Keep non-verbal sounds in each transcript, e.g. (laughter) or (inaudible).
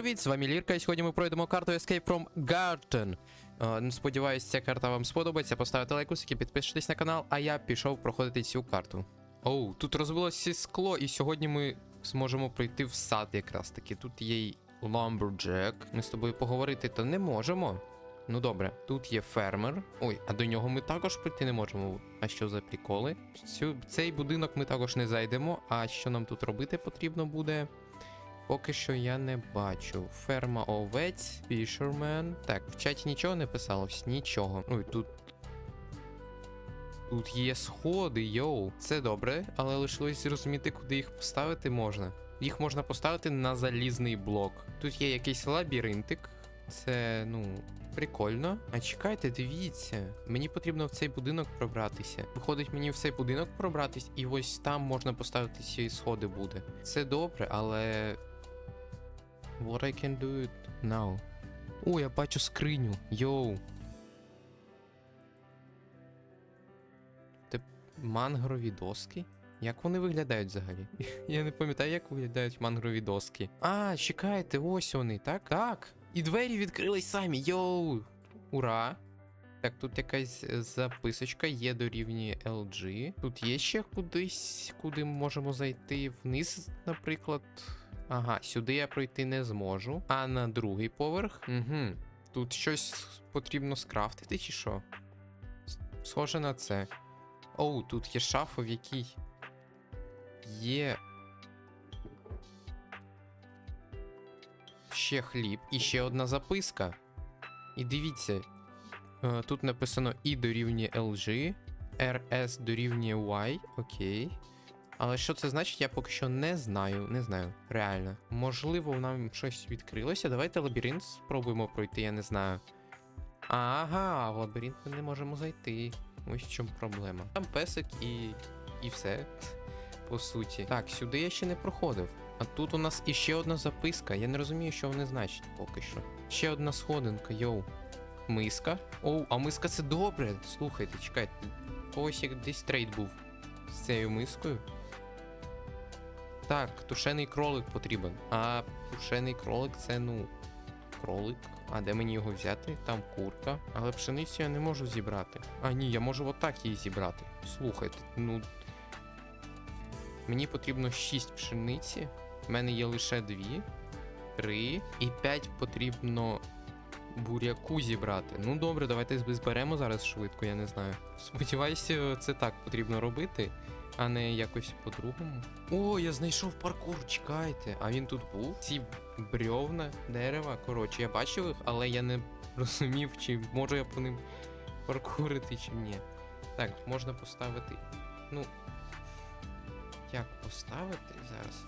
Привіт, з вами Лірка, і сьогодні ми пройдемо карту Escape from Garden. Е, Сподіваюсь, ця карта вам сподобається. Поставте лайкусики, підпишитесь на канал, а я пішов проходити цю карту. Оу, тут розбилося скло, і сьогодні ми зможемо пройти в сад якраз таки. Тут є й Lumberjack. Ми з тобою поговорити то не можемо. Ну добре, тут є фермер. Ой, а до нього ми також прийти не можемо. А що за приколи? Цю, цей будинок ми також не зайдемо. А що нам тут робити потрібно буде? Поки що я не бачу. Ферма овець, фішермен. Так, в чаті нічого не писалось? Нічого. Ой, тут. Тут є сходи, йоу. Це добре, але лишилось зрозуміти, куди їх поставити можна. Їх можна поставити на залізний блок. Тут є якийсь лабіринтик. Це, ну, прикольно. А чекайте, дивіться. Мені потрібно в цей будинок пробратися. Виходить, мені в цей будинок пробратись, і ось там можна поставити ці сходи буде. Це добре, але. What I can do it now. О, я бачу скриню. Йоу. Те мангрові доски? Як вони виглядають взагалі? (laughs) Я не пам'ятаю, як виглядають мангрові доски. А, чекайте, ось вони, так? Так. І двері відкрились самі. Йоу! Ура! Так, тут якась е, записочка є до рівні LG. Тут є ще кудись, куди ми можемо зайти вниз, наприклад. Ага, сюди я пройти не зможу. А на другий поверх. Угу. Тут щось потрібно скрафтити, чи що? Схоже на це. Оу, тут є шафа, в якій є. Ще хліб і ще одна записка. І дивіться, е, тут написано І дорівнює LG, RS дорівнює Y, окей. Але що це значить, я поки що не знаю. Не знаю, реально. Можливо, нам щось відкрилося. Давайте лабіринт спробуємо пройти, я не знаю. Ага, в лабіринт ми не можемо зайти. Ось в чому проблема. Там песик і. і все. По суті. Так, сюди я ще не проходив. А тут у нас іще одна записка. Я не розумію, що вони значать поки що. Ще одна сходинка, йоу. Миска. Оу, а миска це добре. Слухайте, чекайте. Ось як десь трейд був з цією мискою. Так, тушений кролик потрібен. А тушений кролик це, ну, кролик. А де мені його взяти? Там курка. Але пшеницю я не можу зібрати. А ні, я можу отак її зібрати. Слухайте, ну. Мені потрібно 6 пшениці. В мене є лише 2, 3 і 5 потрібно буряку зібрати. Ну добре, давайте зберемо зараз швидко, я не знаю. Сподіваюся, це так потрібно робити а не якось по-другому. О, я знайшов паркур, чекайте. А він тут був? Ці брьовна, дерева. Коротше, я бачив їх, але я не розумів, чи можу я по ним паркурити, чи ні. Так, можна поставити. Ну. Як поставити зараз?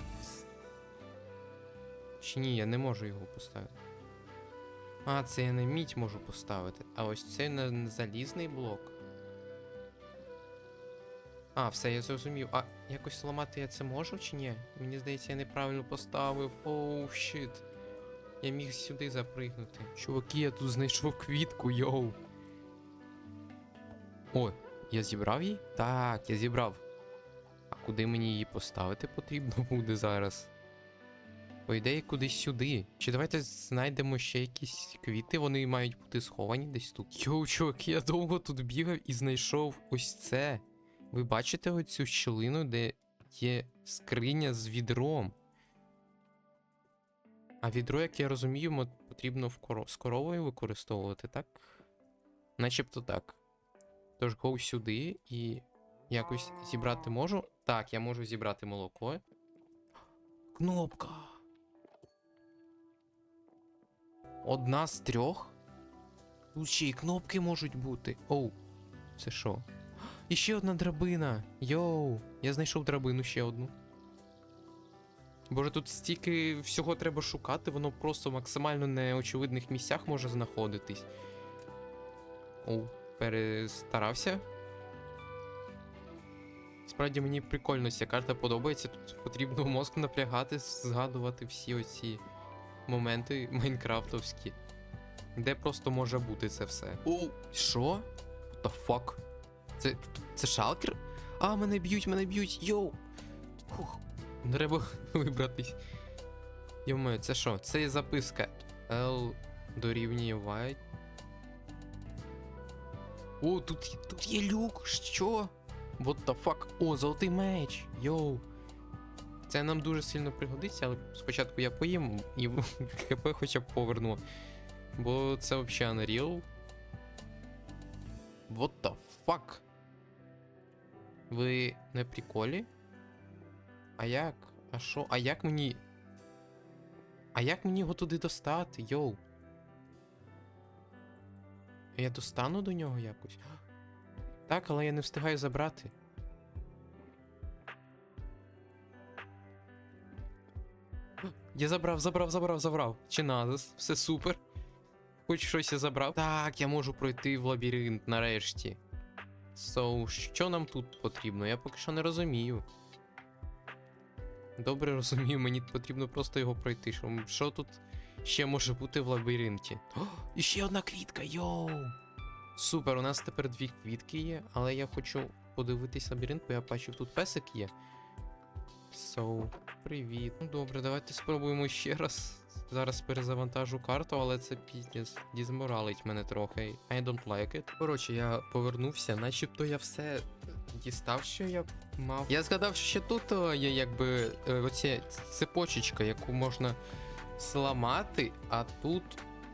Чи ні, я не можу його поставити. А, це я на мідь можу поставити. А ось це на на залізний блок. А, все, я зрозумів. А якось ламати я це можу чи ні? Мені здається, я неправильно поставив. Оу, щит. Я міг сюди запригнути. Чуваки, я тут знайшов квітку, йоу. О, я зібрав її? Так, я зібрав. А куди мені її поставити потрібно (laughs) буде зараз? По ідеї, кудись сюди. Чи давайте знайдемо ще якісь квіти, вони мають бути сховані десь тут. Йоу, чувак, я довго тут бігав і знайшов ось це. Ви бачите оцю щілину, де є скриня з відром. А відро, як я розумію, потрібно в коро... з коровою використовувати, так? Начебто так. Тож го сюди і якось зібрати можу. Так, я можу зібрати молоко. Кнопка. Одна з трьох. Тут ще кнопки можуть бути. Оу, це що? І ще одна драбина. Йоу, я знайшов драбину ще одну. Боже, тут стільки всього треба шукати, воно просто в максимально неочевидних місцях може знаходитись. Оу, перестарався. Справді мені прикольно ця карта подобається. Тут потрібно мозк напрягати, згадувати всі оці моменти майнкрафтовські. Де просто може бути це все. Оу, що? What the fuck? Це. Це шалкер? А, мене б'ють, мене б'ють, йоу. Фух. Треба (laughs) вибратись. Йомаю, це що? Це записка L дорівнює Y. О, тут, тут є люк, що? What the fuck? О, золотий меч! Йоу. Це нам дуже сильно пригодиться, але спочатку я поїм і (laughs) ХП хоча б поверну. Бо це взагалі Unreal. What the fuck? Ви на приколі? А як? А що? А як мені. А як мені його туди достати, йоу? Я достану до нього якось? Так, але я не встигаю забрати. Я забрав, забрав, забрав, забрав. Чи назис, все супер. Хоч щось я забрав. Так, я можу пройти в лабіринт нарешті. So, що нам тут потрібно? Я поки що не розумію. Добре розумію, мені потрібно просто його пройти. Що, що тут ще може бути в лабіринті? О, і ще одна квітка, йоу! Супер, у нас тепер дві квітки є, але я хочу подивитись лабіринт, бо я бачив, тут песик є. So, привіт. Ну добре, давайте спробуємо ще раз. Зараз перезавантажу карту, але це піздець. Дізморалить мене трохи. I don't like it. Коротше, я повернувся, начебто я все дістав, що я мав. Я згадав, що ще тут є якби е, оця цепочечка, яку можна зламати, а тут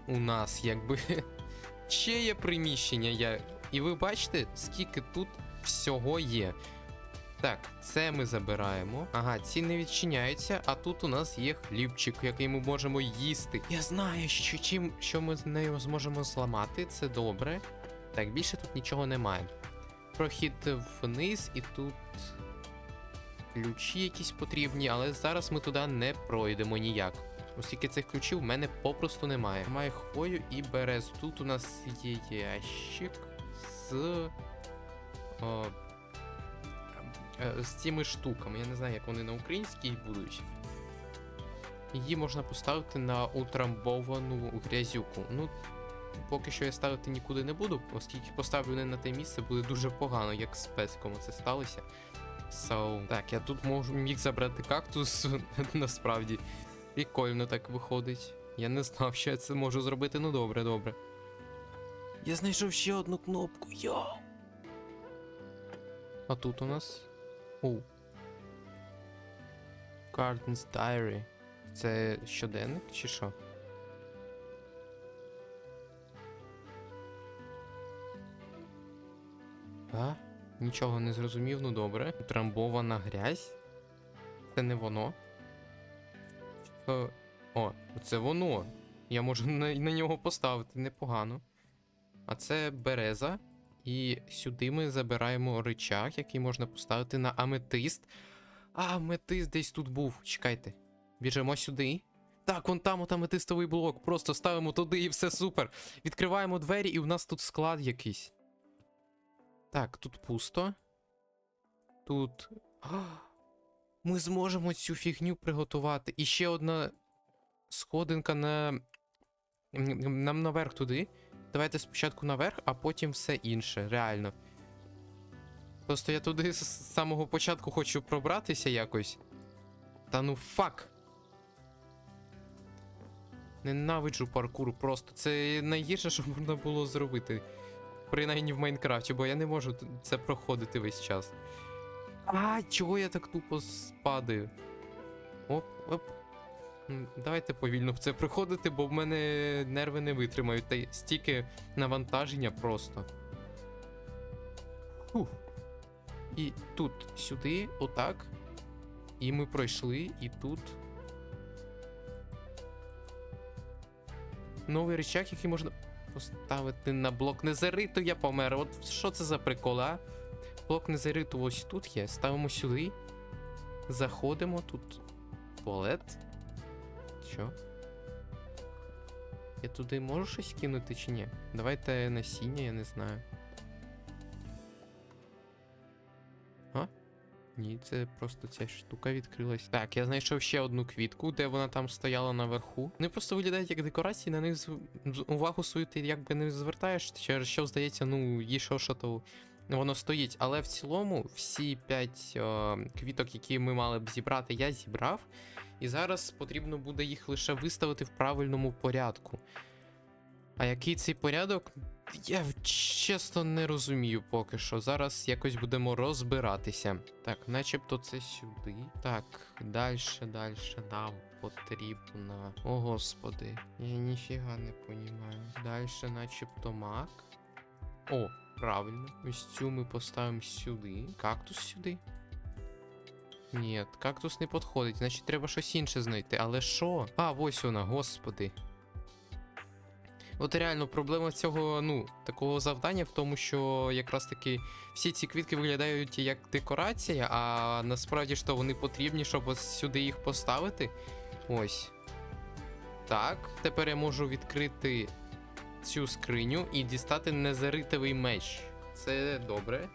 у нас якби (laughs) ще є приміщення. Я... І ви бачите, скільки тут всього є. Так, це ми забираємо. Ага, ці не відчиняються, а тут у нас є хлібчик, який ми можемо їсти. Я знаю, що чим що ми з нею зможемо зламати, це добре. Так, більше тут нічого немає. Прохід вниз, і тут ключі якісь потрібні, але зараз ми туди не пройдемо ніяк. Оскільки цих ключів в мене попросту немає. Маю хвою і березу. Тут у нас є ящик з. О, з цими штуками. Я не знаю, як вони на українській будуть. Її можна поставити на утрамбовану грязюку. Ну, поки що я ставити нікуди не буду, оскільки поставлю не на те місце, буде дуже погано, як з песком це сталося. So, так, я тут можу міг забрати кактус, (laughs) насправді. Прикольно так виходить. Я не знав, що я це можу зробити, ну добре, добре. Я знайшов ще одну кнопку, йоу! А тут у нас. У. Garden's Diary. Це щоденник чи що? А? Нічого не зрозумів, ну добре. Утрамбована грязь? Це не воно. Е, О, це воно. Я можу на, на нього поставити непогано. А це береза. І сюди ми забираємо рычаг, який можна поставити на аметист. А, аметист десь тут був. Чекайте. Біжимо сюди. Так, вон там от аметистовий блок. Просто ставимо туди і все супер. Відкриваємо двері, і в нас тут склад якийсь. Так, тут пусто. Тут. А, ми зможемо цю фігню приготувати. І ще одна сходинка на. Нам наверх туди. Давайте спочатку наверх, а потім все інше, реально. Просто я туди з самого початку хочу пробратися якось. Та ну фак. Ненавиджу паркур просто. Це найгірше, що можна було зробити. Принаймні в Майнкрафті, бо я не можу це проходити весь час. А, чого я так тупо спадаю? Оп, оп. Давайте повільно в це приходити, бо в мене нерви не витримають. Та стільки навантаження просто. Фух. І тут сюди, отак. І ми пройшли, і тут. Новий рычаг, який можна поставити на блок незериту, я помер. От що це за прикол, а? Блок незериту ось тут є. Ставимо сюди. Заходимо, тут туалет. Що? Я туди можу щось кинути чи ні? Давайте насіння, я не знаю. А? Ні, це просто ця штука відкрилась. Так, я знайшов ще одну квітку, де вона там стояла наверху. Вони просто виглядають як декорації, на них з- увагу свою ти якби не звертаєш, через що здається, ну, їй що то воно стоїть. Але в цілому всі 5 е, квіток, які ми мали б зібрати, я зібрав. І зараз потрібно буде їх лише виставити в правильному порядку. А який цей порядок? Я чесно не розумію поки що. Зараз якось будемо розбиратися. Так, начебто це сюди. Так, далі, далі нам потрібно. О, господи, я ніфіга не понімаю. Далі, начебто мак. О, правильно. Ось цю ми поставимо сюди. Кактус сюди. Ні, кактус не підходить, значить треба щось інше знайти. Але що? А, ось вона, господи. От реально проблема цього, ну, такого завдання в тому, що якраз таки всі ці квітки виглядають як декорація, а насправді ж то вони потрібні, щоб сюди їх поставити. Ось. Так, тепер я можу відкрити цю скриню і дістати незаритовий меч. Це добре.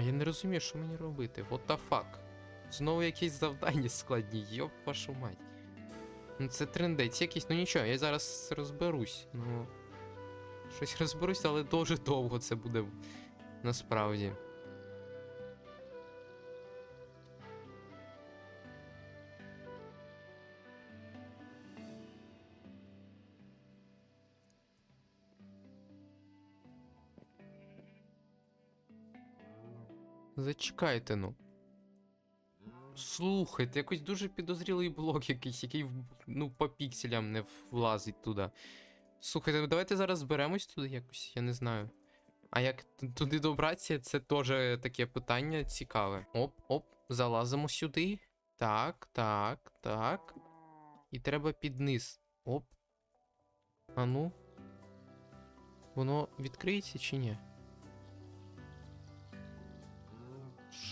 А я не розумію, що мені робити. What the fuck? Знову якісь завдання складні, йоп вашу мать. Ну це трендець якийсь, ну нічого, я зараз розберусь. Ну. Щось розберусь, але дуже довго це буде насправді. Зачекайте ну. Слухайте, якось дуже підозрілий блок якийсь, який ну, по пікселям не влазить туди. Слухайте, давайте зараз зберемось туди якось, я не знаю. А як туди добратися, це теж таке питання цікаве. Оп, оп, залазимо сюди. Так, так, так. І треба під низ. Оп. А ну. Воно відкриється чи ні?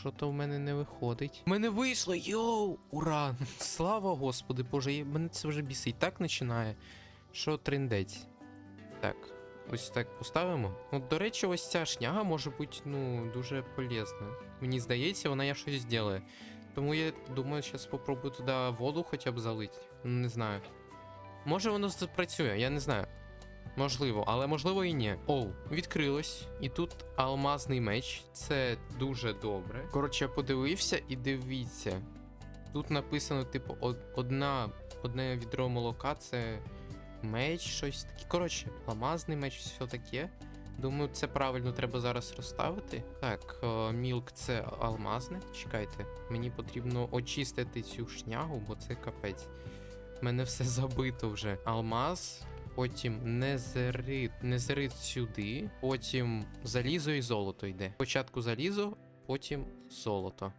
Що то в мене не виходить? У мене вийшло! Йоу! Ура! (laughs) Слава Господи Боже, мене це вже бісить. Так починає. Що триндець? Так, ось так поставимо. Ну, до речі, ось ця шняга може бути, ну, дуже полезна. Мені здається, вона я щось зробить. Тому я думаю, зараз спробую туди воду хоча б залити. Не знаю. Може воно запрацює, я не знаю. Можливо, але можливо і ні. Оу, відкрилось. І тут алмазний меч. Це дуже добре. Коротше, я подивився і дивіться. Тут написано, типу, одна, одне відро молока це меч, щось таке. Коротше, алмазний меч, все таке. Думаю, це правильно треба зараз розставити. Так, е, мілк це алмазне. Чекайте, мені потрібно очистити цю шнягу, бо це капець. У мене все забито вже. Алмаз, потім незерит, незерит сюди, потім залізо і золото йде. Спочатку залізо, потім золото.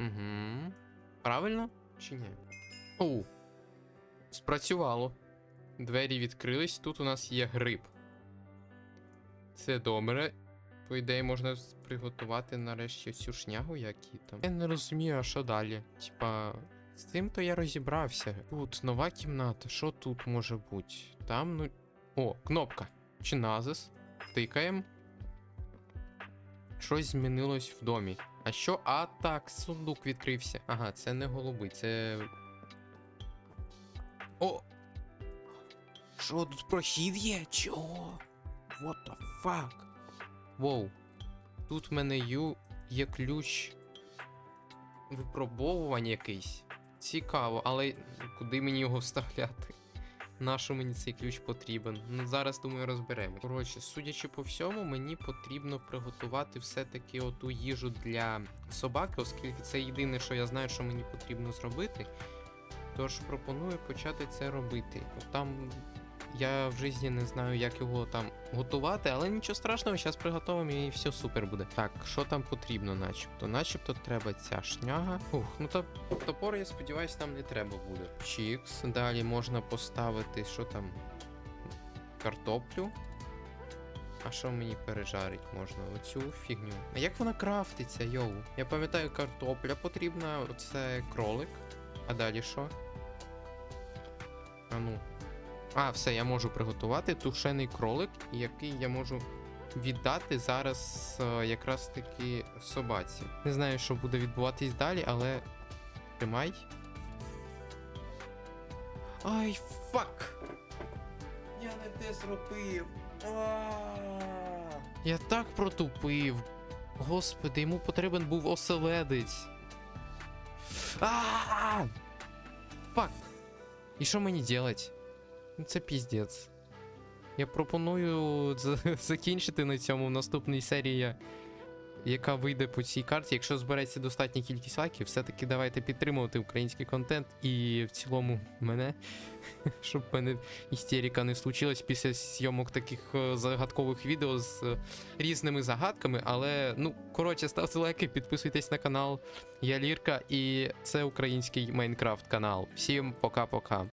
Угу. Правильно чи ні? Оу. Спрацювало. Двері відкрились, тут у нас є гриб. Це добре. По ідеї, можна приготувати нарешті цю шнягу, які там. Я не розумію, а що далі. Типа, з цим то я розібрався. Тут нова кімната. Що тут може бути? Там, ну. О, кнопка. Чи назис. Тикаємо. Щось змінилось в домі. А що? А так, сундук відкрився. Ага, це не голубий, це. О! Що тут прохід є? Чого? What the fuck? Воу. Тут в мене ю є ключ випробовування якийсь. Цікаво, але куди мені його вставляти? Нащо мені цей ключ потрібен? Ну зараз думаю розберемо. Коротше, судячи по всьому, мені потрібно приготувати все-таки оту їжу для собаки, оскільки це єдине, що я знаю, що мені потрібно зробити. Тож пропоную почати це робити. Там я в житті не знаю, як його там готувати, але нічого страшного, зараз приготуємо і все супер буде. Так, що там потрібно, начебто? Начебто треба ця шняга. Ух, ну то топор, я сподіваюся, нам не треба буде. Чікс. Далі можна поставити, що там? Картоплю. А що мені пережарить можна? Оцю фігню. А як вона крафтиться, йоу? Я пам'ятаю, картопля потрібна, оце кролик. А далі що? А ну. А, все, я можу приготувати тушений кролик, який я можу віддати зараз е, якраз таки собаці. Не знаю, що буде відбуватись далі, але. Тримай. Ай, фак! Я не те зробив. Я так протупив. Господи, йому потрібен був оселедець. Фак! І що мені делать? Ну це піздець. Я пропоную (laughs) закінчити на цьому наступній серії, яка вийде по цій карті. Якщо збереться достатня кількість лайків, все-таки давайте підтримувати український контент і в цілому мене, (laughs) щоб в мене істерика не случилась після зйомок таких е, загадкових відео з е, різними загадками. Але, ну, коротше, ставте лайки, підписуйтесь на канал. Я Лірка, і це український Майнкрафт канал. Всім пока-пока.